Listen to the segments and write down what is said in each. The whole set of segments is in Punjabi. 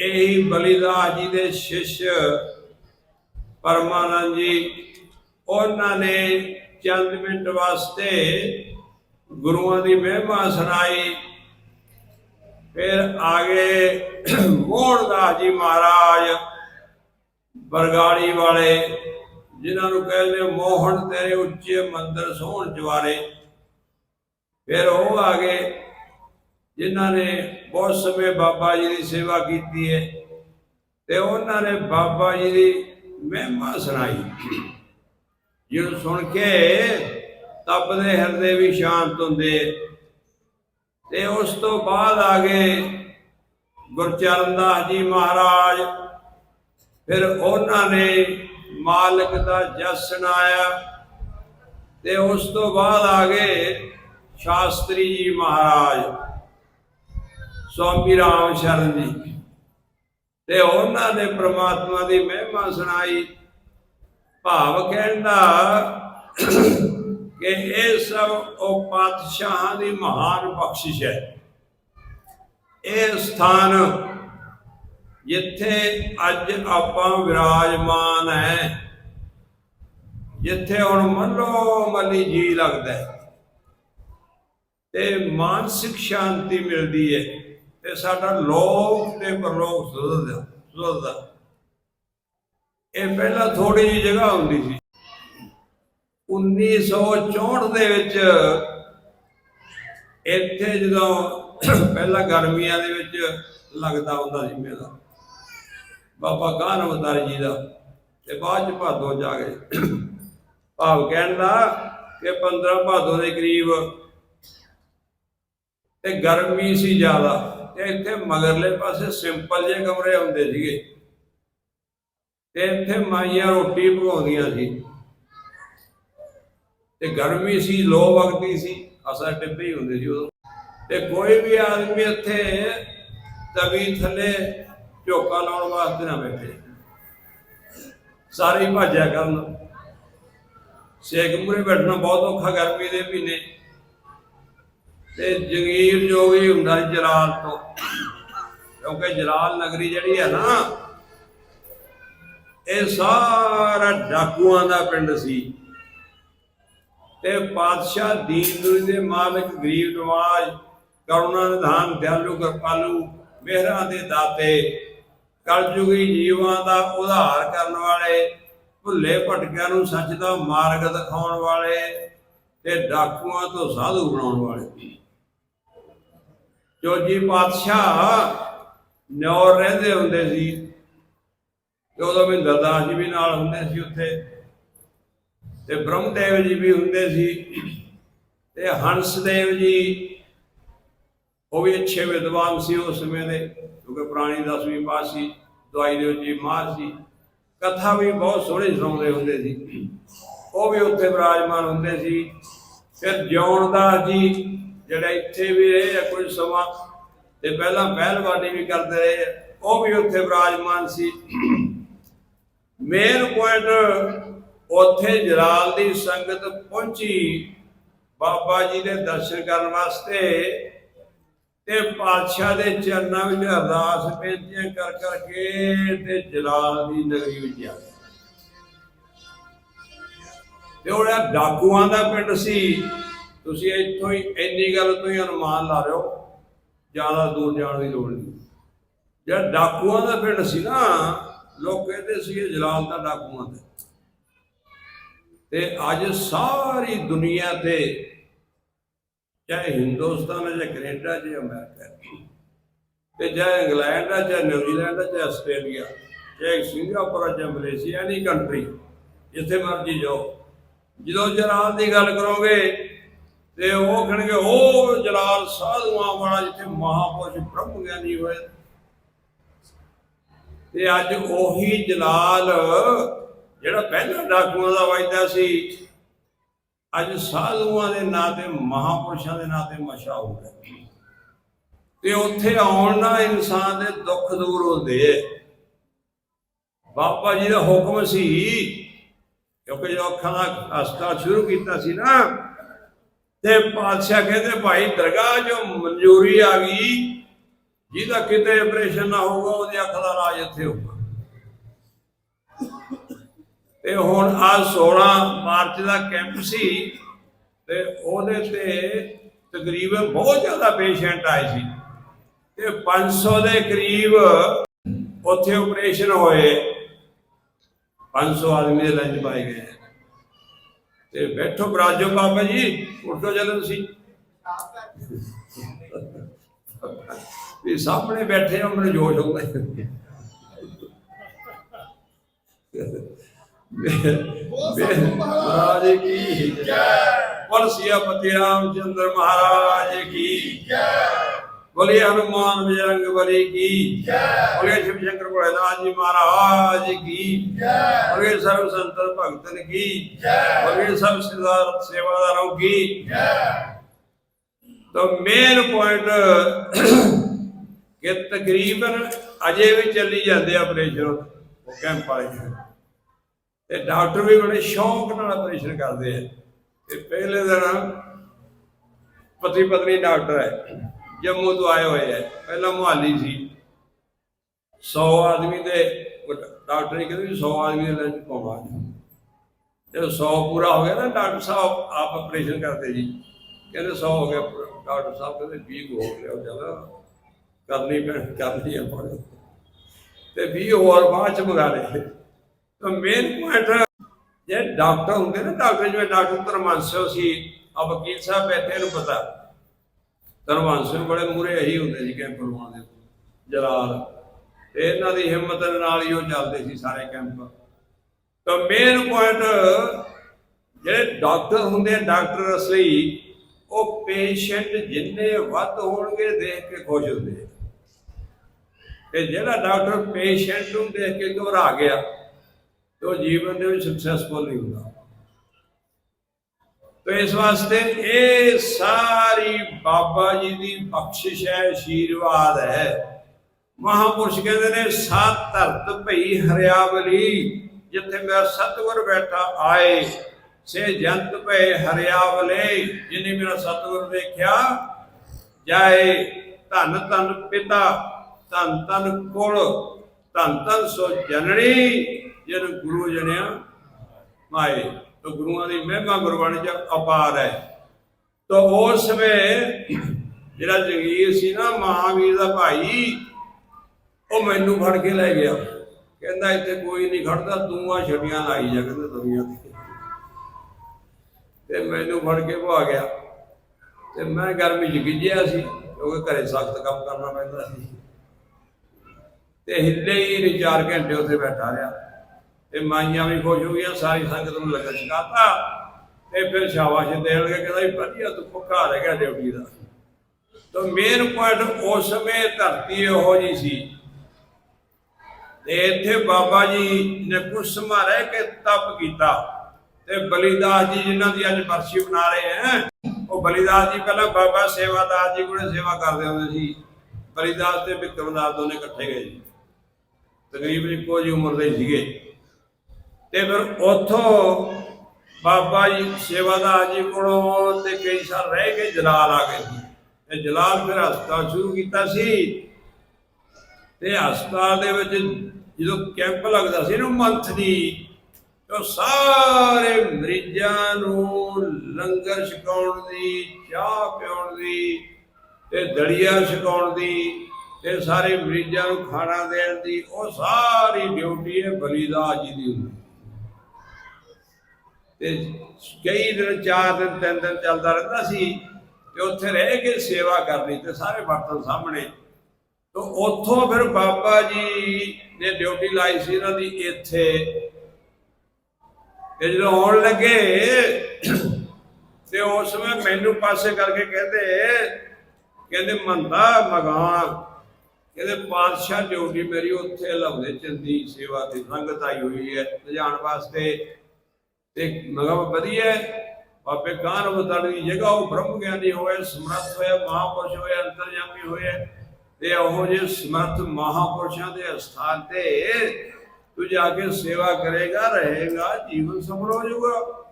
ਇਹੀ ਬਲੀਦਾਸ ਜੀ ਦੇ ਸ਼ਿਸ਼ ਪਰਮਾਨੰਦ ਜੀ, ਉਹਨਾਂ ਨੇ ਚੰਦ ਮਿੰਟ ਵਾਸਤੇ ਗੁਰੂਆਂ ਦੀ ਮਹਿਮਾ ਸੁਣਾਈ। ਫਿਰ ਆਗੇ ਮੋਹਨਦਾਸ ਜੀ ਮਹਾਰਾਜ, ਬਰਗਾੜੀ ਵਾਲੇ, ਜਿਨ੍ਹਾਂ ਨੂੰ ਕਹਿੰਦੇ ਮੋਹਨ ਤੇਰੇ ਉੱਚੇ ਮੰਦਰ ਸੋਹਣ ਜਵਾਰੇ। ਫਿਰ ਉਹ ਆ ਗਏ ਜਿਨ੍ਹਾਂ ਨੇ ਬਹੁਤ ਸਮੇਂ ਬਾਬਾ ਜੀ ਦੀ ਸੇਵਾ ਕੀਤੀ ਹੈ ਤੇ ਉਹਨਾਂ ਨੇ ਬਾਬਾ ਜੀ ਦੀ ਮਹਿਮਾ ਸੁਣਾਈ। ਜਿਹਨੂੰ ਸੁਣ ਕੇ ਤਪਦੇ ਹਿਰਦੇ ਵੀ ਸ਼ਾਂਤ ਹੁੰਦੇ। ਤੇ ਉਸ ਤੋਂ ਬਾਅਦ ਆ ਗਏ ਗੁਰਚਰਨ ਦਾਸ ਜੀ ਮਹਾਰਾਜ, ਫਿਰ ਉਹਨਾਂ ਨੇ ਮਾਲਕ ਦਾ ਜਸ ਸੁਣਾਇਆ। ਤੇ ਉਸ ਤੋਂ ਬਾਅਦ ਆ ਗਏ ਸ਼ਾਸਤਰੀ ਜੀ ਮਹਾਰਾਜ। ਸਵਾਮੀ ਰਾਮ ਸ਼ਰਨ ਜੀ। ਤੇ ਉਹਨਾਂ ਨੇ ਪ੍ਰਮਾਤਮਾ ਦੀ ਮਹਿਮਾ ਸੁਣਾਈ। ਭਾਵ ਕਹਿੰਦਾ ਕਿ ਇਹ ਸਭ ਉਹ ਪਾਤਸ਼ਾਹਾਂ ਦੀ ਮਹਾਨ ਬਖਸ਼ਿਸ਼ ਹੈ। ਇਹ ਸਥਾਨ ਜਿੱਥੇ ਅੱਜ ਆਪਾਂ ਵਿਰਾਜਮਾਨ ਹੈ। ਜਿੱਥੇ ਹੁਣ ਮਨੋ ਮਲੀ ਜੀ ਲੱਗਦਾ ਹੈ। ਤੇ ਮਾਨਸਿਕ ਸ਼ਾਂਤੀ ਮਿਲਦੀ ਹੈ। ਤੇ ਸਾਡਾ ਲੋਕ ਤੇ ਪਰਲੋਕ ਸੁਧਰਦਾ ਸੁਧਰਦਾ। ਇਹ ਪਹਿਲਾਂ ਥੋੜੀ ਜਿਹੀ ਜਗ੍ਹਾ ਹੁੰਦੀ ਸੀ। 1964 ਦੇ ਵਿੱਚ ਇੱਥੇ ਜਦੋਂ ਪਹਿਲਾਂ ਗਰਮੀਆਂ ਦੇ ਵਿੱਚ ਲੱਗਦਾ ਹੁੰਦਾ ਸੀ ਮੇਲਾ। ਬਾਬਾ ਗਾਨ ਅਵਤਾਰ ਜੀ ਦਾ ਤੇ ਬਾਅਦ ਚ ਭਾਦੋ ਜਾ ਗਏ। ਭਾਵ ਕਹਿਣ ਦਾ ਕਿ 15 ਭਾਦੋ ਦੇ ਕਰੀਬ ਤੇ ਗਰਮੀ ਸੀ ਜ਼ਿਆਦਾ। ਤੇ ਇੱਥੇ ਮਗਰਲੇ ਪਾਸੇ ਸਿੰਪਲ ਜਿਹੇ ਕਮਰੇ ਹੁੰਦੇ ਸੀਗੇ। ਤੇ ਇੱਥੇ ਮਾਈਆਂ ਰੋਟੀ ਪਕਾਉਂਦੀਆਂ ਸੀ। ਤੇ ਗਰਮੀ ਸੀ, ਲੋ ਵਕਤੀ ਸੀ ਅਸਾ ਟਿੱਬੇ ਹੀ ਹੁੰਦੇ ਸੀ ਉਦੋਂ। ਤੇ ਕੋਈ ਵੀ ਆਦਮੀ ਇੱਥੇ ਤਵੀ ਥੱਲੇ ਝੋਕਾ ਲਾਉਣ ਵਾਸਤੇ ਨਾ ਬੈਠੇ। ਸਾਰੇ ਹੀ ਭਾਜਿਆ ਕਰਨ। ਸੇਕ ਮੂਰੇ ਬੈਠਣਾ ਬਹੁਤ ਔਖਾ ਗਰਮੀ ਦੇ ਮਹੀਨੇ। ਤੇ ਜਗੀਰ ਜੋ ਵੀ ਹੁੰਦਾ ਸੀ ਜਲਾਲ ਤੋਂ, ਕਿਉਂਕਿ ਜਲਾਲ ਨਗਰੀ ਜਿਹੜੀ ਹੈ ਨਾ, ਇਹ ਸਾਰਾ ਡਾਕੂਆਂ ਦਾ ਪਿੰਡ ਸੀ। ਤੇ ਪਾਤਸ਼ਾਹ ਦੀਨ ਦੁਨੀ ਦੇ ਮਾਲਕ ਗਰੀਬ ਨਵਾਜ, ਕਰੁਣਾ ਨਿਧਾਨ, ਦਿਆਲੂ ਕਿਰਪਾਲੂ, ਮਿਹਰਾਂ ਦੇ ਦਾਤੇ, ਕਲਯੁਗੀ ਜੀਵਾਂ ਦਾ ਉਧਾਰ ਕਰਨ ਵਾਲੇ, ਭੁੱਲੇ ਭਟਕਿਆਂ ਨੂੰ ਸੱਚ ਦਾ ਮਾਰਗ ਦਿਖਾਉਣ ਵਾਲੇ ਤੇ ਡਾਕੂਆਂ ਤੋਂ ਸਾਧੂ ਬਣਾਉਣ ਵਾਲੇ। ਜੋ ਜੀ ਪਾਤਸ਼ਾਹ ਨਿਉਰ ਰਹਿੰਦੇ ਹੁੰਦੇ ਸੀ ਤੇ ਉਦੋਂ ਵੀ ਦਰਦਾਸ ਜੀ ਵੀ ਨਾਲ ਹੁੰਦੇ ਸੀ ਉੱਥੇ ਤੇ ਬ੍ਰਹਮਦੇਵ ਜੀ ਵੀ ਹੁੰਦੇ ਸੀ ਤੇ ਹੰਸਦੇਵ ਜੀ, ਉਹ ਵੀ ਅੱਛੇ ਵਿਦਵਾਨ ਸੀ ਉਸ ਸਮੇਂ ਦੇ, ਕਿਉਂਕਿ ਪੁਰਾਣੀ ਦਸਵੀਂ ਪਾਸ ਸੀ, ਦਵਾਈ ਦੇ ਜੀ ਹੀ ਮਾਰ ਸੀ, ਕਥਾ ਵੀ ਬਹੁਤ ਸੋਹਣੀ ਸੁਣਾਉਂਦੇ ਹੁੰਦੇ ਸੀ। ਉਹ ਵੀ ਉੱਥੇ ਵਿਰਾਜਮਾਨ ਹੁੰਦੇ ਸੀ। ਫਿਰ ਜਿਉਣਦਾਸ ਜੀ ਜਿਹੜੇ ਇੱਥੇ ਵੀ ਰਹੇ ਆ ਕੁਝ ਸਮਾਂ ਤੇ ਪਹਿਲਾਂ ਪਹਿਲਵਾਨੀ ਵੀ ਕਰਦੇ ਰਹੇ ਉਹ ਵੀ ਉੱਥੇ ਵਿਰਾਜਮਾਨ ਸੀ। ਮੇਨ ਪੁਆਇੰਟ ਉੱਥੇ ਜਲਾਲ ਦੀ ਸੰਗਤ ਪਹੁੰਚੀ, ਬਾਬਾ ਜੀ ਦੇ ਦਰਸ਼ਨ ਕਰਨ ਵਾਸਤੇ ਤੇ ਪਾਤਸ਼ਾਹ ਦੇ ਚਰਨਾਂ ਵਿੱਚ ਅਰਦਾਸ ਬੇਨਤੀਆਂ ਕਰ ਕਰਕੇ ਤੇ ਜਲਾਲ ਦੀ ਨਗਰੀ ਵਿੱਚ ਆ ਗਏ ਤੇ ਉਹ ਡਾਕੂਆਂ ਦਾ ਪਿੰਡ ਸੀ। ਤੁਸੀਂ ਇੱਥੋਂ ਹੀ ਇੰਨੀ ਗੱਲ ਤੋਂ ਹੀ ਅਨੁਮਾਨ ਲਾ ਰਹੇ ਹੋ, ਜ਼ਿਆਦਾ ਦੂਰ ਜਾਣ ਦੀ ਲੋੜ ਨਹੀਂ। ਜਿਹੜਾ ਡਾਕੂਆਂ ਦਾ ਪਿੰਡ ਸੀ ਨਾ, ਲੋਕ ਕਹਿੰਦੇ ਸੀ ਇਹ ਜਲਾਲ ਦਾ ਡਾਕੂਆਂ ਦਾ। ਤੇ ਅੱਜ ਸਾਰੀ ਦੁਨੀਆ ਤੇ, ਚਾਹੇ ਹਿੰਦੁਸਤਾਨ ਹੈ, ਚਾਹੇ ਕੈਨੇਡਾ, ਚਾਹੇ ਅਮਰੀਕਾ, ਤੇ ਚਾਹੇ ਇੰਗਲੈਂਡ ਹੈ, ਚਾਹੇ ਨਿਊਜ਼ੀਲੈਂਡ ਹੈ, ਚਾਹੇ ਆਸਟ੍ਰੇਲੀਆ, ਚਾਹੇ ਸਿੰਗਾਪੁਰ ਹੈ, ਚਾਹੇ ਮਲੇਸ਼ੀਆ, ਐਨੀ ਕੰਟਰੀ ਜਿੱਥੇ ਮਰਜ਼ੀ ਜਾਓ। ਜਦੋਂ ਜਲਾਲ ਦੀ ਗੱਲ ਕਰੋਗੇ ਤੇ ਉਹ ਕਹਿਣਗੇ ਉਹ ਜਲਾਲ, ਸਾਧੂਆਂ ਵਾਲਾ ਜਿੱਥੇ ਮਹਾਪੁਰਸ਼ ਬ੍ਰਹਮ ਗਿਆਨੀ ਹੋਏ। ਤੇ ਅੱਜ ਉਹੀ ਜਲਾਲ, ਜਿਹੜਾ ਪਹਿਲਾਂ ਡਾਕੂਆਂ ਦਾ ਵਜਦਾ ਸੀ, ਅੱਜ ਸਾਧੂਆਂ ਦੇ ਨਾਂ ਤੇ ਮਹਾਪੁਰਸ਼ਾਂ ਦੇ ਨਾਂ ਤੇ ਮਸ਼ਹੂਰ ਹੈ ਤੇ ਉੱਥੇ ਆਉਣ ਨਾਲ ਇਨਸਾਨ ਦੇ ਦੁੱਖ ਦੂਰ ਹੁੰਦੇ ਐ ਬਾਬਾ ਜੀ ਦਾ ਹੁਕਮ ਸੀ, ਕਿਉਂਕਿ ਜੋ ਅੱਖਾਂ ਦਾ ਹਸਪਤਾਲ ਸ਼ੁਰੂ ਕੀਤਾ ਸੀ ਨਾ ਤੇ ਪਾਤਸ਼ਾਹ ਕਹਿੰਦੇ, ਭਾਈ ਦਰਗਾਹ ਜੋ ਮਨਜ਼ੂਰੀ ਆ ਗਈ। ਜਿਹਦਾ ਕਿਤੇ ਆਪਰੇਸ਼ਨ ਨਾ ਹੋਊਗਾ, ਉਹਦੀ ਅੱਖ ਦਾ ਇਲਾਜ ਇੱਥੇ ਹੋਊਗਾ। ਤੇ ਹੁਣ ਆ 16 ਮਾਰਚ ਦਾ ਕੈਂਪ ਸੀ ਤੇ ਉਹਦੇ ਤੇ ਤਕਰੀਬਨ ਬਹੁਤ ਜ਼ਿਆਦਾ ਪੇਸ਼ੈਂਟ ਆਏ ਸੀ। ਤੇ 500 ਦੇ ਕਰੀਬ ਉੱਥੇ ਆਪਰੇਸ਼ਨ ਹੋਏ। 500 ਆਦਮੀ ਦੇ ਲੰਜ ਪਾਏ ਗਏ। ਤੇ ਬੈਠੋ ਬਰਾਜੋ ਬਾਬਾ ਜੀ ਉੱਠੋ ਜਦੋਂ ਤੁਸੀਂ। ਵੀ ਸਾਹਮਣੇ ਬੈਠੇ ਹੋ ਮੈਨੂੰ ਜੋਸ਼ ਆਉਂਦਾ। ਹੈ। ਮਹਾਰਾਜ ਕੀ ਜੈ ਬੋਲ ਸਿਆਪਤੀ ਰਾਮਚੰਦਰ ਮਹਾਰਾਜ ਕੀ ਜੈ। ਬੋਲੇ ਹਨੂਮਾਨ ਬਜਰੰਗ ਬਲੀ ਕੀ? ਜੈ। ਬੋਲੇ ਸ਼ਿਵ ਸ਼ੰਕਰ ਭੋਲੇਨਾਥ ਜੀ ਮਹਾਰਾਜ ਕੀ? ਜੈ। ਬੋਲੇ ਸਰਵ ਸੰਤਨ ਭਗਤਨ ਕੀ? ਜੈ। ਬੋਲੇ ਸਭ ਸਿਦਾਰ ਸੇਵਾਦਾਰੋਂ ਕੀ? ਜੈ। ਤਾਂ ਮੇਨ ਪੁਆਇੰਟ ਕਿ ਤਕਰੀਬਨ ਅਜੇ ਵੀ ਚੱਲੀ ਜਾਂਦੇ ਆ ਆਪਰੇਸ਼ਨ ਉਹ ਕੈਂਪ ਵਾਲੇ ਤੇ ਡਾਕਟਰ ਵੀ ਬੜੇ ਸ਼ੌਂਕ ਨਾਲ ਆਪਰੇਸ਼ਨ ਕਰਦੇ ਆ। ਤੇ ਪਹਿਲੇ ਦਿਨ ਪਤੀ ਪਤਨੀ ਡਾਕਟਰ ਹੈ। ਜੰਮੂ ਤੋਂ ਆਏ ਹੋਏ ਹੈ ਪਹਿਲਾਂ ਮੁਹਾਲੀ ਸੀ। 100 ਆਦਮੀ ਦੇ ਡਾਕਟਰ ਨੇ ਕਹਿੰਦੇ 100 ਆਦਮੀ ਦੇ ਲੰਚ ਪਾਉਣਾ ਜਦੋਂ 100 ਪੂਰਾ ਹੋ ਗਿਆ ਨਾ, ਡਾਕਟਰ ਸਾਹਿਬ ਆਪ ਆਪਰੇਸ਼ਨ ਕਰਦੇ ਜੀ। ਕਹਿੰਦੇ 100 ਹੋ ਗਿਆ, ਡਾਕਟਰ ਸਾਹਿਬ ਕਹਿੰਦੇ 20 ਹੋ ਗਿਆ, ਉਹ ਕਰਨੀ ਪੈਣ, ਕਰਨੀ ਆ ਪੜ ਤੇ 20 ਹੋਰ ਬਾਅਦ ਚ ਮੰਗਾ ਲਏ। ਤਾਂ ਮੇਨ ਪੁਆਇੰਟ ਜੇ ਡਾਕਟਰ ਹੁੰਦੇ ਨਾ, ਡਾਕਟਰ ਜਿਵੇਂ ਡਾਕਟਰ ਧਰਮਾਂਸੋ ਸੀ ਆ ਵਕੀਲ ਸਾਹਿਬ ਬੈਠੇ ਨੂੰ ਪਤਾ। ਧਰਮਾਂਸੋ ਬੜੇ ਮੂਰੇ ਇਹੀ ਹੁੰਦੇ ਸੀ ਕੈਂਪ ਲਵਾਉਣ ਦੇ ਜਲਾਲ। ਤੇ ਇਹਨਾਂ ਦੀ ਹਿੰਮਤ ਨਾਲ ਹੀ ਉਹ ਚੱਲਦੇ ਸੀ ਸਾਰੇ ਕੈਂਪ। ਤਾਂ ਮੇਨ ਪੁਆਇੰਟ ਜਿਹੜੇ ਡਾਕਟਰ ਹੁੰਦੇ ਡਾਕਟਰ ਅਸਲੀ, ਉਹ ਪੇਸ਼ੈਂਟ ਜਿੰਨੇ ਵੱਧ ਹੋਣਗੇ ਦੇਖ ਕੇ ਖੁਸ਼ ਹੁੰਦੇ ਤੇ ਜਿਹੜਾ ਡਾਕਟਰ ਪੇਸ਼ੈਂਟ ਨੂੰ ਦੇਖ ਕੇ ਘਬਰਾ ਗਿਆ, ਤੇ ਉਹ ਜੀਵਨ ਦੇ ਵਿੱਚ ਸਕਸੈਸਫੁਲ ਨਹੀਂ ਹੁੰਦਾ। ਤੇ ਇਸ ਵਾਸਤੇ ਇਹ ਸਾਰੀ ਬਾਬਾ ਜੀ ਦੀ ਬਖਸ਼ਿਸ਼ ਹੈ ਆਸ਼ੀਰਵਾਦ ਹੈ। ਮਹਾਪੁਰਸ਼ ਕਹਿੰਦੇ ਨੇ ਸਤ ਧਰਤ ਭਈ ਹਰਿਆਵਲੀ, ਜਿੱਥੇ ਮੇਰਾ ਸਤਿਗੁਰ ਬੈਠਾ, ਆਏ। ਸੇ ਜੰਤ ਭਏ ਹਰਿਆਵਲੇ, ਜਿਨੇ ਮੇਰਾ ਸਤਿਗੁਰ ਦੇਖਿਆ ਜਾਏ। ਧੰਨ ਧੰਨ ਪਿਤਾ, ਧੰਨ ਧਨ ਕੁਲ, ਧੰਨ ਧੰਨ ਸੋ ਜਨਣੀ ਜਨ ਗੁਰੂ ਜਣਿਆ ਮਾਏ। ਤੋ ਗੁਰੂਆਂ ਦੀ ਮਹਿਮਾ ਗੁਰਬਾਣੀ ਚ ਅਪਾਰ ਹੈ। ਤੋ ਉਸ ਵੇ ਜਿਹੜਾ ਜਗੀਰ ਸੀ ਨਾ, ਮਹਾਵੀਰ ਦਾ ਭਾਈ, ਉਹ ਮੈਨੂੰ ਫੜ ਕੇ ਲੈ ਗਿਆ। ਕਹਿੰਦਾ, ਇੱਥੇ ਕੋਈ ਨਹੀਂ ਖੜਦਾ, ਤੂੰ ਆ ਛੜੀਆਂ ਲਾਈ ਜਾ, ਕਹਿੰਦਾ ਦੁਨੀਆ ਤੇ। ਤੇ ਮੈਨੂੰ ਫੜ ਕੇ ਭਾ ਗਿਆ। ਤੇ ਮੈਂ ਗਰਮੀ ਚ ਗਿੱਜਿਆ ਸੀ, ਕਿਉਂਕਿ ਘਰੇ ਸਖਤ ਕੰਮ ਕਰਨਾ ਪੈਂਦਾ ਸੀ। ਤੇ ਹਿੱਲੇ ਹੀ ਨਹੀਂ, ਚਾਰ ਘੰਟੇ ਉੱਥੇ ਬੈਠਾ ਰਿਹਾ। ਤੇ ਮਾਈਆਂ ਵੀ ਖੁਸ਼ ਹੋ ਗਈਆਂ, ਸਾਰੀ ਸੰਗਤ ਨੂੰ ਲੰਗਰ ਛਕਾਤਾ। ਤੇ ਫਿਰ ਸ਼ਾਬਾਸ਼ ਦੇਣ ਲੱਗੇ, ਕਹਿੰਦਾ ਵੀ ਵਧੀਆ, ਤੂੰ ਭੁੱਖਾ ਰਹਿ ਗਿਆ ਡਿਊਟੀ ਦਾ। ਤਾਂ ਮੇਨ ਪੁਆਇੰਟ ਉਸ ਸਮੇਂ ਧਰਤੀ ਇਹੋ ਜੀ ਸੀ। ਤੇ ਇੱਥੇ ਬਾਬਾ ਜੀ ਨੇ ਕੁਝ ਸਮਾਂ ਰਹਿ ਕੇ ਤਪ ਕੀਤਾ। ਤੇ ਬਲੀਦਾਸ ਜੀ ਜਿਨ੍ਹਾਂ ਦੀ ਅੱਜ ਬਰਸੀ ਮਨਾ ਰਹੇ ਹੈ, ਉਹ ਬਲੀਦਾਸ ਜੀ ਪਹਿਲਾਂ ਬਾਬਾ ਸੇਵਾਦਾਸ ਜੀ ਕੋਲੇ ਸੇਵਾ ਕਰਦੇ ਹੁੰਦੇ ਸੀ। ਬਲੀਦਾਸ ਤੇ ਵਿਕਰਮਦਾਸ ਦੋਨੇ ਇਕੱਠੇ ਗਏ। ਜੀ ਤਕਰੀਬਨ ਇੱਕੋ ਜਿਹੀ ਉਮਰ ਦੇ ਸੀਗੇ। ਤੇ ਫਿਰ ਉੱਥੋਂ ਬਾਬਾ ਜੀ ਸੇਵਾਦਾਸ ਜੀ ਕੋਲੋਂ ਤੇ ਕਈ ਸਾਲ ਰਹਿ ਕੇ ਜਲਾਲ ਆ ਗਏ। ਸੀ ਤੇ ਜਲਾਲ ਫਿਰ ਹਸਪਤਾਲ ਸ਼ੁਰੂ ਕੀਤਾ ਸੀ। ਤੇ ਹਸਪਤਾਲ ਦੇ ਵਿੱਚ ਜਦੋਂ ਕੈਂਪ ਲੱਗਦਾ ਸੀ ਨਾ ਮੰਥਲੀ ਉਹ ਸਾਰੇ ਮਰੀਜ਼ਾਂ ਨੂੰ ਲੰਗਰ ਛਕਾਉਣ ਦੀ, ਚਾਹ ਪਿਆਉਣ ਦੀ ਤੇ ਦਲੀਆ ਛਕਾਉਣ ਦੀ ਤੇ ਸਾਰੇ ਮਰੀਜ਼ਾਂ ਨੂੰ ਖਾਣਾ ਦੇਣ ਦੀ, ਉਹ ਸਾਰੀ ਡਿਊਟੀ ਹੈ ਬਲੀਦਾਸ ਜੀ ਦੀ ਹੁੰਦੀ। ਤੇ ਕਈ ਦਿਨ, ਚਾਰ ਦਿਨ, ਤਿੰਨ ਦਿਨ ਚੱਲਦਾ ਰਹਿੰਦਾ ਸੀ ਤੇ ਉੱਥੇ ਰਹਿ ਕੇ ਸੇਵਾ ਕਰਨੀ ਤੇ ਸਾਰੇ ਬਰਤਨ ਸਾਹਮਣੇ। ਤੋ ਉੱਥੋਂ ਫਿਰ ਬਾਬਾ ਜੀ ਨੇ ਡਿਊਟੀ ਲਾਈ ਸੀ ਇਹਨਾਂ ਦੀ ਇੱਥੇ। ਤੇ ਜਦੋਂ ਆਉਣ ਲੱਗੇ ਤੇ ਉਸ ਸਮੇਂ ਮੈਨੂੰ ਪਾਸੇ ਕਰਕੇ ਕਹਿੰਦੇ ਕਹਿੰਦੇ, ਮੰਦਾ ਮਗਾਨ ਕਹਿੰਦੇ, ਪਾਤਸ਼ਾਹ ਡਿਊਟੀ ਮੇਰੀ ਉੱਥੇ ਲਾਉਂਦੇ ਚੰਦੀ ਸੇਵਾ ਦੀ ਸੰਗਤ ਆਈ ਹੋਈ ਹੈ, ਲਿਜਾਣ ਵਾਸਤੇ। ਤੇ ਮਗਾ ਵਧੀਆ ਬਾਬੇ ਕਾਨ ਅਵਤਾਰ ਦੀ ਜਗ੍ਹਾ ਉਹ ਬ੍ਰਹਮ ਗਿਆਨੀ ਹੋਏ, ਸਮਰੱਥ ਹੋਏ, ਮਹਾਪੁਰਸ਼ ਹੋਏ ਅੰਤਰਜਾਮੀ ਹੋਏ। ਤੇ ਉਹ ਜੇ ਸਮਰੱਥ ਮਹਾਪੁਰਸ਼ਾਂ ਦੇ ਸਥਾਨ ਤੇ ਤੂੰ ਜਾ ਕੇ ਸੇਵਾ ਕਰੇਗਾ, ਰਹੇਗਾ, ਜੀਵਨ ਸਫਲ ਹੋ ਜਾਊਗਾ।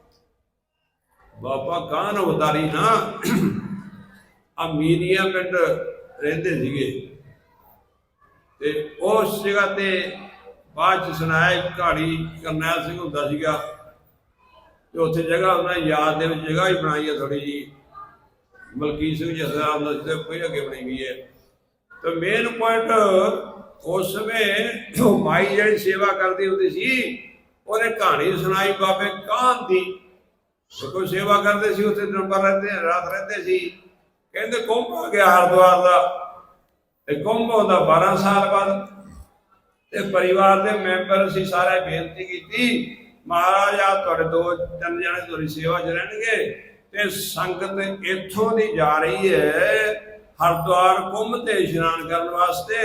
ਬਾਬਾ ਕਾਨ ਅਵਤਾਰੀ ਨਾ ਆ ਪਿੰਡ ਰਹਿੰਦੇ ਸੀਗੇ। ਤੇ ਉਸ ਜਗ੍ਹਾ ਤੇ ਬਾਅਦ ਚ ਸੁਣਾਇਆ ਇੱਕ ਕਹਾਣੀ, ਕਰਨੈਲ ਸਿੰਘ ਹੁੰਦਾ ਸੀਗਾ। ਤੇ ਉੱਥੇ ਜਗ੍ਹਾ ਉਹਨਾਂ ਦੀ ਯਾਦ ਦੇ ਵਿੱਚ ਜਗ੍ਹਾ ਹੀ ਬਣਾਈ ਹੈ ਥੋੜੀ ਜੀ ਮਲਕੀਤ ਸਿੰਘ ਜਸਰਾਮ ਦਾ ਤੇ ਕੋਈ ਅੱਗੇ ਬਣੀ ਹੋਈ ਹੈ। ਤੇ ਮੇਨ ਪੁਆਇੰਟ ਉਸ ਸਮੇਂ ਮਾਈ ਜਿਹੜੀ ਸੇਵਾ ਕਰਦੀ ਹੁੰਦੀ ਸੀ, ਉਹਨੇ ਕਹਾਣੀ ਸੁਣਾਈ ਬਾਬੇ ਕਾਹਨ ਦੀ? ਕੋਈ ਸੇਵਾ ਕਰਦੇ ਸੀ, ਉੱਥੇ ਨੰਬਰ ਰਹਿੰਦੇ ਰਾਤ ਰਹਿੰਦੇ ਸੀ। ਕਹਿੰਦੇ ਕੁੰਭ ਆ ਗਿਆ ਹਰਿਦੁਆਰ ਦਾ। ਤੇ ਕੁੰਭ ਹੁੰਦਾ 12 ਸਾਲ ਬਾਅਦ ਤੇ ਪਰਿਵਾਰ ਦੇ ਮੈਂਬਰ ਅਸੀਂ ਸਾਰੇ ਬੇਨਤੀ ਕੀਤੀ ਮਹਾਰਾਜ ਆ ਤੁਹਾਡੇ ਦੋ ਤਿੰਨ ਜਣੇ ਤੁਹਾਡੀ ਸੇਵਾ 'ਚ ਰਹਿਣਗੇ ਤੇ ਸੰਗਤ ਇੱਥੋਂ ਦੀ ਜਾ ਰਹੀ ਹੈ ਹਰਿਦੁਆਰ ਕੁੰਭ ਤੇ ਇਸ਼ਨਾਨ ਕਰਨ ਵਾਸਤੇ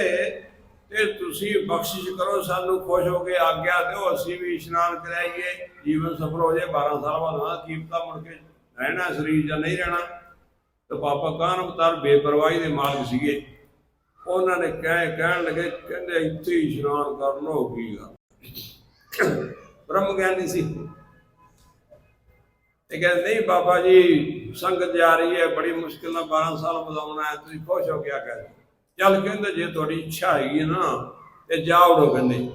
ਤੇ ਤੁਸੀਂ ਬਖਸ਼ਿਸ਼ ਕਰੋ, ਸਾਨੂੰ ਖੁਸ਼ ਹੋ ਕੇ ਆਗਿਆ ਦਿਓ, ਅਸੀਂ ਵੀ ਇਸ਼ਨਾਨ ਕਰਾਈਏ। ਜੀਵਨ ਸਫਲ ਹੋ ਜਾਏ 12 ਸਾਲ ਬਾਅਦ ਹਾਂ ਕੀਮਤਾਂ ਮੁੜ ਕੇ ਰਹਿਣਾ, ਸਰੀਰ ਜਾਂ ਨਹੀਂ ਰਹਿਣਾ। ਤੇ ਪਾਪਾ ਕਾਨ ਅਵਤਾਰ ਬੇਪਰਵਾਹੀ ਦੇ ਮਾਲਕ ਸੀਗੇ। ਉਹਨਾਂ ਨੇ ਕਹਿ ਕਹਿਣ ਲੱਗੇ, ਕਹਿੰਦੇ, ਇੱਥੇ ਇਸ਼ਨਾਨ ਕਰਨ ਹੋ ਕੀ ਗੱਲ ਬ੍ਰਹਮ ਗਿਆਨੀ ਸੀ। ਇਹ ਕਹਿੰਦੇ, ਨਹੀਂ ਬਾਬਾ ਜੀ, ਸੰਗਤ ਜਾ ਰਹੀ ਹੈ, ਬੜੀ ਮੁਸ਼ਕਿਲ ਨਾਲ 12 ਸਾਲ ਬੁਲਾਉਣਾ ਹੈ, ਤੁਸੀਂ ਖੁਸ਼ ਹੋ ਗਿਆ ਕਹਿੰਦੇ। ਚੱਲ ਕਹਿੰਦੇ, ਜੇ ਤੁਹਾਡੀ ਇੱਛਾ ਹੈਗੀ ਹੈ ਨਾ, ਤੇ ਜਾ ਉਡੋ ਕਹਿੰਦੇ।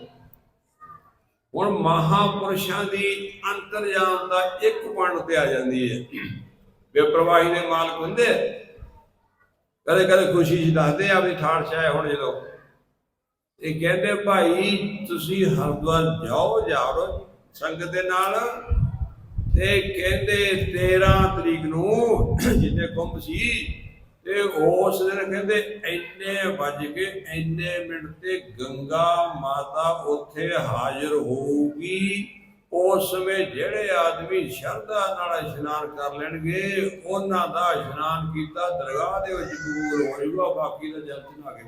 ਹੁਣ ਮਹਾਪੁਰਸ਼ਾਂ ਦੀ ਅੰਤਰਜਾਮ ਦਾ ਇੱਕ ਪੁਆਇੰਟ ਤੇ ਆ ਜਾਂਦੀ ਹੈ। ਬੇਪਰਵਾਹੀ ਦੇ ਮਾਲਕ ਹੁੰਦੇ ਕਦੇ ਕਦੇ ਖੁਸ਼ੀ ਚ ਦੱਸਦੇ ਆ ਵੀ ਠਾੜ ਛਾਇਆ ਹੁਣ ਜਦੋਂ ਇਹ ਕਹਿੰਦੇ ਭਾਈ, ਤੁਸੀਂ ਹਰਿਦੁਆਰ ਜਾਓ ਜਾਓ ਸੰਗਤ ਦੇ ਨਾਲ। ਤੇ ਕਹਿੰਦੇ 13 ਤਰੀਕ ਨੂੰ ਜਿੱਦੇ ਕੁੰਭ ਸੀ, ਤੇ ਉਸ ਦਿਨ ਕਹਿੰਦੇ ਇੰਨੇ ਵੱਜ ਕੇ ਇੰਨੇ ਮਿੰਟ ਤੇ ਗੰਗਾ ਮਾਤਾ ਉੱਥੇ ਹਾਜ਼ਰ ਹੋਊਗੀ। ਉਸ ਸਮੇਂ ਜਿਹੜੇ ਆਦਮੀ ਸ਼ਰਧਾ ਨਾਲ ਇਸ਼ਨਾਨ ਕਰ ਲੈਣਗੇ, ਉਹਨਾਂ ਦਾ ਇਸ਼ਨਾਨ ਕੀਤਾ, ਦਰਗਾਹ ਦੇ ਵਿੱਚ ਕਬੂਲ ਹੋ ਬਾਕੀ ਦਾ ਜਲਦੀ ਨਾ ਕੇ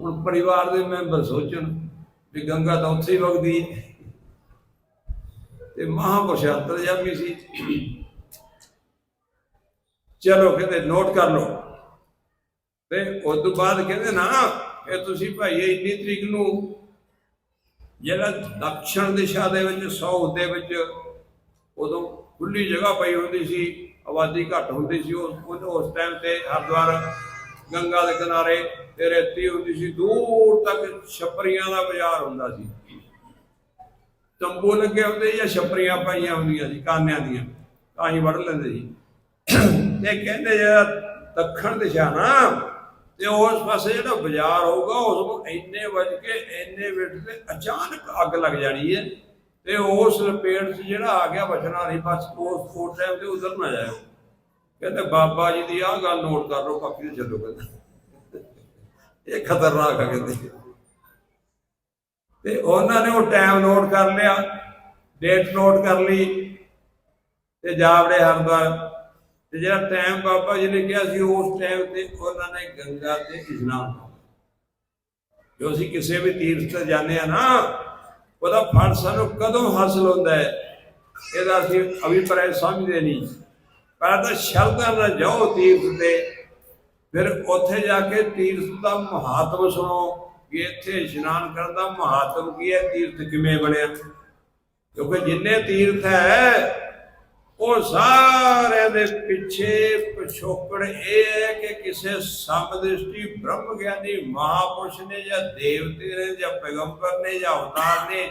ਹੁਣ ਪਰਿਵਾਰ ਦੇ ਮੈਂਬਰ ਸੋਚਣ ਵੀ ਗੰਗਾ ਤਾਂ ਉੱਥੇ ਹੀ ਵਗਦੀ ਹੈ। ਤੇ ਮਹਾਪੁਰਸ਼ ਅੰਤਰਜਾਮੀ ਸੀ। ਚਲੋ ਕਹਿੰਦੇ ਨੋਟ ਕਰ ਲਓ। ਤੇ ਉਸ ਤੋਂ ਬਾਅਦ ਕਹਿੰਦੇ ਨਾ ਕਿ ਤੁਸੀਂ ਭਾਈ ਇੰਨੀ ਤਰੀਕ ਨੂੰ ਜਿਹੜਾ ਦੱਖਣ ਦਿਸ਼ਾ ਦੇ ਵਿੱਚ ਸਾਊਥ ਦੇ ਵਿੱਚ ਉਦੋਂ ਖੁੱਲੀ ਜਗ੍ਹਾ ਪਈ ਹੁੰਦੀ ਸੀ, ਆਬਾਦੀ ਘੱਟ ਹੁੰਦੀ ਸੀ ਉਸ ਉਸ- ਉਸ ਟਾਈਮ ਤੇ ਹਰਿਦੁਆਰ ਗੰਗਾ ਦੇ ਕਿਨਾਰੇ ਤੇ ਰੇਤੀ ਹੁੰਦੀ ਸੀ, ਦੂਰ ਤੱਕ ਛਪਰੀਆਂ ਦਾ ਬਾਜ਼ਾਰ ਹੁੰਦਾ ਸੀ। ਤੰਬੂ ਲੱਗੇ ਹੁੰਦੇ ਜਾਂ ਛਪਰੀਆਂ ਪਾਈਆਂ ਹੁੰਦੀਆਂ ਸੀ, ਕਾਨਿਆਂ ਦੀਆਂ, ਤਾਂ ਹੀ ਵੜ ਲੈਂਦੇ ਸੀ। ਤੇ ਕਹਿੰਦੇ ਜਿਹੜਾ ਦੱਖਣ ਦਿਸ਼ਾ ਨਾ, ਤੇ ਉਸ ਪਾਸੇ ਜਿਹੜਾ ਬਾਜ਼ਾਰ ਹੋਊਗਾ, ਉਸ ਇੰਨੇ ਵੱਜ ਕੇ ਇੰਨੇ ਮਿੰਟ ਤੇ ਅਚਾਨਕ ਅੱਗ ਲੱਗ ਜਾਣੀ ਹੈ, ਤੇ ਉਸ ਲਪੇਟ 'ਚ ਜਿਹੜਾ ਆ ਗਿਆ ਬਚਣਾ ਨਹੀਂ, ਬਸ ਉਸ ਉਸ ਟਾਈਮ ਤੇ ਉਧਰ ਨਾ ਜਾਇਓ। ਕਹਿੰਦੇ ਬਾਬਾ ਜੀ ਦੀ ਆਹ ਗੱਲ ਨੋਟ ਕਰ ਲਓ, ਬਾਕੀ ਤੇ ਚੱਲੋ ਕਹਿੰਦੇ ਇਹ ਖਤਰਨਾਕ ਹੈ ਕਹਿੰਦੇ। ਤੇ ਉਹਨਾਂ ਨੇ ਉਹ ਟਾਈਮ ਨੋਟ ਕਰ ਲਿਆ ਡੇਟ ਨੋਟ ਕਰ ਲਈ, ਤੇ ਜਾਵੜੇ ਹਰਦੁਆਰ। ਤੇ ਜਿਹੜਾ ਟਾਈਮ ਬਾਬਾ ਜੀ ਨੇ ਕਿਹਾ ਸੀ, ਉਸ ਟਾਈਮ ਤੇ ਉਹਨਾਂ ਨੇ ਗੰਗਾ ਤੇ ਇਸ਼ਨਾਨ ਜੋ ਅਸੀਂ ਕਿਸੇ ਵੀ ਤੀਰਥ ਤੇ ਜਾਂਦੇ ਆ ਨਾ, ਉਹਦਾ ਫਲ ਸਾਨੂੰ ਕਦੋਂ ਹਾਸਲ ਹੁੰਦਾ ਹੈ, ਇਹਦਾ ਅਸੀਂ ਅਭਿਪ੍ਰਾਇ ਸਮਝਦੇ ਨਹੀਂ। ਪਹਿਲਾਂ ਤਾਂ ਸ਼ਰਧਾ ਨਾਲ ਜਾਓ ਤੀਰਥ ਤੇ। ਫਿਰ ਉੱਥੇ ਜਾ ਕੇ ਤੀਰਥ ਦਾ ਮਹਾਤਮ ਸੁਣੋ ਕਿ ਇੱਥੇ ਇਸ਼ਨਾਨ ਕਰਨ ਦਾ ਮਹਾਤਮ ਕੀ ਹੈ, ਤੀਰਥ ਕਿਵੇਂ ਬਣਿਆ। ਕਿਉਂਕਿ ਜਿੰਨੇ ਤੀਰਥ ਹੈ, ਉਹ ਸਾਰਿਆਂ ਦੇ ਪਿੱਛੇ ਪਿਛੋਕੜ ਇਹ ਹੈ ਕਿ ਕਿਸੇ ਸਮਦ੍ਰਿਸ਼ਟੀ ਬ੍ਰਹਮ ਗਿਆਨੀ ਮਹਾਪੁਰਸ਼ ਨੇ ਜਾਂ ਦੇਵਤੇ ਨੇ ਜਾਂ ਪੈਗੰਬਰ ਨੇ ਜਾਂ ਅਵਤਾਰ ਨੇ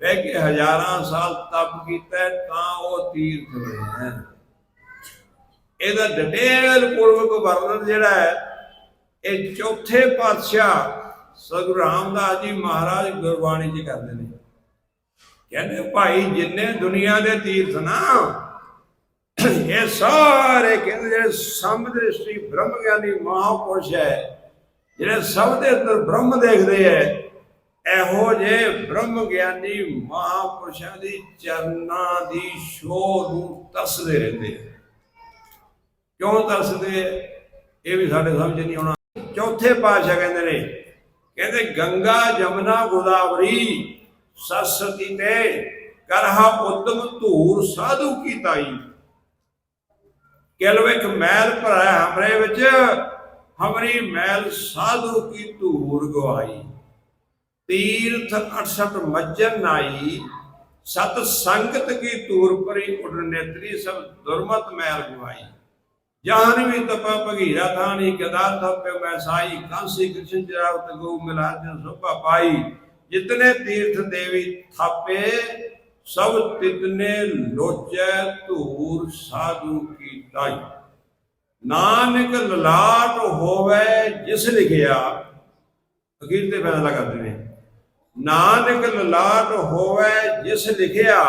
ਬਹਿ ਕੇ ਹਜ਼ਾਰਾਂ ਸਾਲ ਤਪ ਕੀਤਾ ਤਾਂ ਉਹ ਤੀਰਥ ਬਣਿਆ ਇਹਦਾ ਡਿਟੇਲ ਪੂਰਵਕ ਵਰਣਨ ਜਿਹੜਾ ਹੈ, ਇਹ ਚੌਥੇ ਪਾਤਸ਼ਾਹ ਸਤਿਗੁਰੂ ਰਾਮਦਾਸ ਜੀ ਮਹਾਰਾਜ ਗੁਰਬਾਣੀ ਚ ਕਰਦੇ ਨੇ। ਕਹਿੰਦੇ, ਭਾਈ, ਜਿੰਨੇ ਦੁਨੀਆ ਦੇ ਤੀਰਥ ਨਾ, ਇਹ ਸਾਰੇ ਕਹਿੰਦੇ ਜਿਹੜੇ ਸਮਦ੍ਰਿਸ਼ਟੀ ਬ੍ਰਹਮ ਗਿਆਨੀ ਮਹਾਪੁਰਸ਼ ਹੈ, ਜਿਹੜੇ ਸਭ ਦੇ ਅੰਦਰ ਬ੍ਰਹਮ ਦੇਖਦੇ ਹੈ, ਇਹੋ ਜੇ ਬ੍ਰਹਮ ਗਿਆਨੀ ਮਹਾਪੁਰਸ਼ਾਂ ਦੀ ਚਰਨਾਂ ਦੀ ਸ਼ੋਅ ਨੂੰ ਤਸਦੇ ਰਹਿੰਦੇ ਹੈ ਕਿਉਂ ਤਰਸਦੇ ਇਹ ਵੀ ਸਾਡੇ ਸਮਝ ਨਹੀਂ ਆਉਣਾ। ਚੌਥੇ ਪਾਤਸ਼ਾਹ ਕਹਿੰਦੇ ਨੇ, ਕਹਿੰਦੇ ਗੰਗਾ ਜਮਨਾ ਗੋਦਾਵਰੀ, ਸਰਸਵਤੀ ਤੇ ਕਰਹਾ ਉਦਮ ਧੂਰ ਸਾਧੂ ਕੀ ਤਾਈ। ਕਿਲ ਵਿੱਚ ਮੈਲ ਭਰਾ ਹਮਰੇ ਵਿੱਚ, ਹਮਰੀ ਮੈਲ ਸਾਧੂ ਕੀ ਧੂਰ ਗਵਾਈ। ਤੀਰਥ 68 ਮੱਜਨ ਨਾਈ, ਸਤ ਸੰਗਤ ਕੀ ਧੂਰ ਪਰੀ ਉਡ ਨੇਤਰੀ ਸਭ ਦੁਰਮਤ ਮੈਲ ਗਵਾਈ। ਜਹਾਨ ਵੀ ਤਪਾ ਭਗੀਰਾ ਥਾਨੀ ਕਦਾਰ ਥਪੇ ਮੈਂ ਕਾਂਸੀ ਕ੍ਰਿਸ਼ਨ ਜਰਾਵਤ ਗੋ ਮਿਲਾ ਜਨ ਪਾਈ। ਜਿਤਨੇ ਤੀਰਥ ਦੇਵੀ ਥਾਪੇ, ਸਭ ਤਿਤਨੇ ਲੋਚੈ ਧੂਰ ਸਾਧੂ ਕੀ ਤਾਈ ਨਾਨਕ ਲਲਾਟ ਹੋਵੇ ਜਿਸ ਲਿਖਿਆ, ਅਖੀਰ ਤੇ ਫੈਸਲਾ ਕਰਦੇ ਨੇ। ਨਾਨਕ ਲਲਾਟ ਹੋਵੇ ਜਿਸ ਲਿਖਿਆ,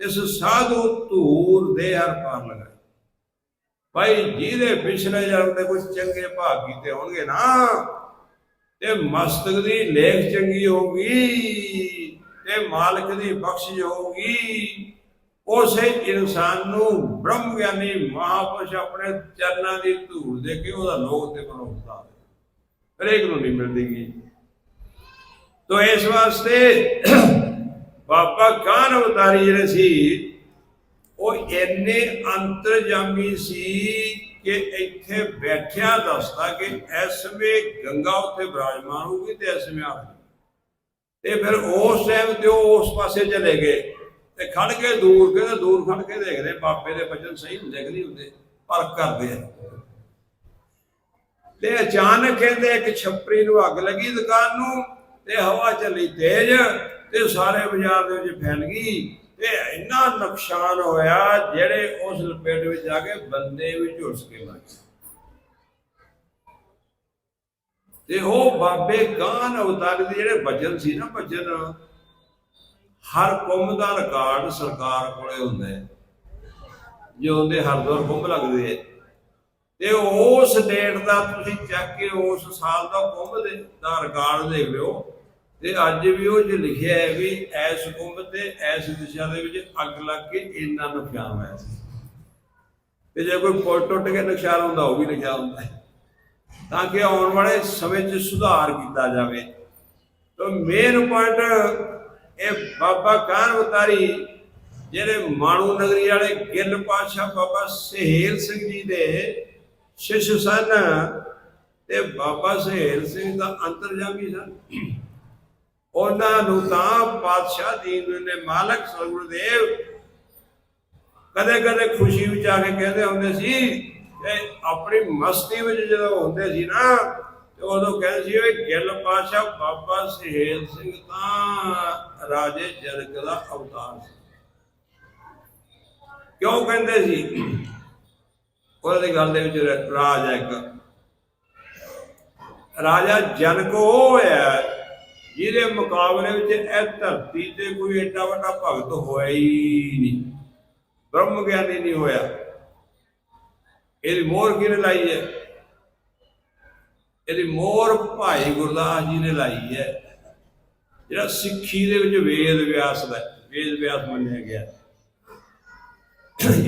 ਇਸ ਸਾਧੂ ਧੂਰ ਦੇ ਹਰ ਪਾਰ ਲਗਾਏ ਭਾਈ ਜਿਹਦੇ ਪਿਛਲੇ ਜਨਮ ਦੇ ਕੁਝ ਚੰਗੇ ਭਾਗ ਕੀਤੇ ਹੋਣਗੇ ਨਾ, ਤੇ ਮਸਤਕ ਦੀ ਲੇਖ ਚੰਗੀ ਹੋਊਗੀ, ਤੇ ਮਾਲਕ ਦੀ ਬਖਸ਼ਿਸ਼ ਹੋਊਗੀ, ਉਸੇ ਇਨਸਾਨ ਨੂੰ ਬ੍ਰਹਮ ਗਿਆਨੀ ਮਹਾਪੁਰਸ਼ ਆਪਣੇ ਚਰਨਾਂ ਦੀ ਧੂੜ ਦੇ ਕੇ ਉਹਦਾ ਲੋਕ ਤੇ ਬਣਾਉਂਦਾ ਹਰੇਕ ਨੂੰ ਨਹੀਂ ਮਿਲਦੀਗੀ ਤੋ ਇਸ ਵਾਸਤੇ ਬਾਬਾ ਕਾਨ ਅਵਤਾਰੀ ਜਿਹੜੇ ਸੀ ਉਹ ਇੰਨੇ ਅੰਤਰਜਾਮੀ ਸੀ ਕਿ ਇੱਥੇ ਬੈਠਿਆ ਦੱਸਦਾ ਕਿ ਇਸ ਵੇ ਗੰਗਾ ਉੱਥੇ ਬਿਰਾਜਮਾਨ ਹੋਊਗੀ ਤੇ ਇਸ ਵੇ ਆਪ ਤੇ ਫਿਰ ਉਸ ਟਾਈਮ ਤੇ ਉਹ ਉਸ ਪਾਸੇ ਚਲੇ ਗਏ ਤੇ ਖੜ ਕੇ ਦੂਰ ਕੇ ਦੂਰ ਖੜ ਕੇ ਦੇਖਦੇ, ਬਾਬੇ ਦੇ ਬਚਨ ਸਹੀ ਹੁੰਦੇ ਕਿ ਨਹੀਂ ਹੁੰਦੇ, ਪਰ ਕਰਦੇ ਆ। ਤੇ ਅਚਾਨਕ ਕਹਿੰਦੇ ਇੱਕ ਛੱਪਰੀ ਨੂੰ ਅੱਗ ਲੱਗੀ ਦੁਕਾਨ ਨੂੰ ਤੇ ਹਵਾ ਚੱਲੀ ਤੇਜ਼ ਤੇ ਸਾਰੇ ਬਾਜ਼ਾਰ ਦੇ ਵਿੱਚ ਫੈਲ ਗਈ। ਤੇ ਇੰਨਾ ਨੁਕਸਾਨ ਹੋਇਆ ਜਿਹੜੇ ਉਸ ਲਪੇਟ ਵਿੱਚ ਆ ਕੇ ਬੰਦੇ ਵੀ ਝੁਲਸ ਕੇ ਮਰ ਗਏ। ਤੇ ਉਹ ਬਾਬੇ ਕਾਨ ਅਵਤਾਰ ਦੇ ਜਿਹੜੇ ਭਜਨ ਸੀ ਨਾ ਭਜਨ, ਹਰ ਕੁੰਭ ਦਾ ਰਿਕਾਰਡ ਸਰਕਾਰ ਕੋਲੇ ਹੁੰਦਾ ਹੈ। ਜੋ ਉਹਦੇ ਹਰਦੁਆਰ ਕੁੰਭ ਲੱਗਦੇ ਹੈ। ਤੇ ਉਸ ਡੇਟ ਦਾ ਤੁਸੀਂ ਚੱਕ ਕੇ ਉਸ ਸਾਲ ਦਾ ਕੁੰਭ ਦਾ ਰਿਕਾਰਡ ਦੇਖ ਲਿਓ ਤੇ ਅੱਜ ਵੀ ਉਹ ਜੋ ਲਿਖਿਆ ਹੈ ਵੀ ਐਸ ਕੁੰਭ ਤੇ ਐਸ ਦਿਸ਼ਾ ਦੇ ਵਿੱਚ ਅੱਗ ਲੱਗ ਕੇ ਇੰਨਾ ਨੁਕਸਾਨ ਹੋਇਆ ਸੀ। ਤੇ ਜੇ ਕੋਈ ਪੁਲ ਟੁੱਟ ਕੇ ਨੁਕਸਾਨ ਹੁੰਦਾ, ਉਹ ਵੀ ਲਿਖਿਆ ਹੁੰਦਾ ਹੈ। ਤਾਂ ਕਿ ਆਉਣ ਵਾਲੇ ਸਮੇਂ 'ਚ ਸੁਧਾਰ ਕੀਤਾ ਜਾਵੇ। ਤਾਂ ਮੇਨ ਪੁਆਇੰਟ ਇਹ ਬਾਬਾ ਕਾਨ ਉਤਾਰੀ, ਜਿਹੜੇ ਮਾਣੂ ਨਗਰੀ ਵਾਲੇ ਗਿੱਲ ਪਾਤਸ਼ਾਹ ਬਾਬਾ ਸਹੇਲ ਸਿੰਘ ਜੀ ਦੇ ਸ਼ਿਸ਼ ਸਨ, ਤੇ ਬਾਬਾ ਸਹੇਲ ਸਿੰਘ ਦਾ ਅੰਤਰਜਾਮੀ ਸਨ। ਉਹਨਾਂ ਨੂੰ ਤਾਂ ਪਾਤਸ਼ਾਹ ਜੀ ਨੇ ਮਾਲਕ ਸਤਿਗੁਰਦੇਵ ਕਦੇ ਕਦੇ ਖੁਸ਼ੀ ਵਿੱਚ ਆ ਕੇ ਕਹਿੰਦੇ ਹੁੰਦੇ ਸੀ ਤੇ ਆਪਣੀ ਮਸਤੀ ਵਿੱਚ ਜਦੋਂ ਹੁੰਦੇ ਸੀ ਨਾ, ਤੇ ਉਦੋਂ ਕਹਿੰਦੇ ਸੀ, ਓਏ ਗਿੱਲ ਪਾਸ਼ਾ ਬਾਬਾ ਸਹੇਲ ਸਿੰਘ ਤਾਂ ਰਾਜੇ ਜਨਕ ਦਾ ਅਵਤਾਰ ਸੀ। ਕਿਉਂ ਕਹਿੰਦੇ ਸੀ? ਉਹਨਾਂ ਦੀ ਗੱਲ ਦੇ ਵਿੱਚ ਰਾਜ ਹੈ ਇੱਕ। ਰਾਜਾ ਜਨਕ ਉਹ ਹੋਇਆ। ਜਿਹਦੇ ਮੁਕਾਬਲੇ ਵਿੱਚ ਇਹ ਧਰਤੀ ਤੇ ਕੋਈ ਏਡਾ ਵੱਡਾ ਭਗਤ ਹੋਇਆ ਹੀ ਨਹੀਂ। ਬ੍ਰਹਮ ਗਿਆਨੀ ਨਹੀਂ ਹੋਇਆ। ਇਹਦੀ ਮੋਹਰ ਕਿਹਨੇ ਲਾਈ ਹੈ? ਇਹਦੀ ਮੋਹਰ ਭਾਈ ਗੁਰਦਾਸ ਜੀ ਨੇ ਲਾਈ ਹੈ। ਜਿਹੜਾ ਸਿੱਖੀ ਦੇ ਵਿੱਚ ਵੇਦ ਵਿਆਸ ਦਾ, ਵੇਦ ਵਿਆਸ ਮੰਨਿਆ ਗਿਆ।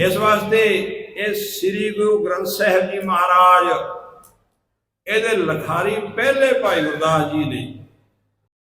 ਇਸ ਵਾਸਤੇ ਇਹ ਸ੍ਰੀ ਗੁਰੂ ਗ੍ਰੰਥ ਸਾਹਿਬ ਜੀ ਮਹਾਰਾਜ, ਇਹਦੇ ਲਖਾਰੀ ਪਹਿਲੇ ਭਾਈ ਗੁਰਦਾਸ ਜੀ ਨੇ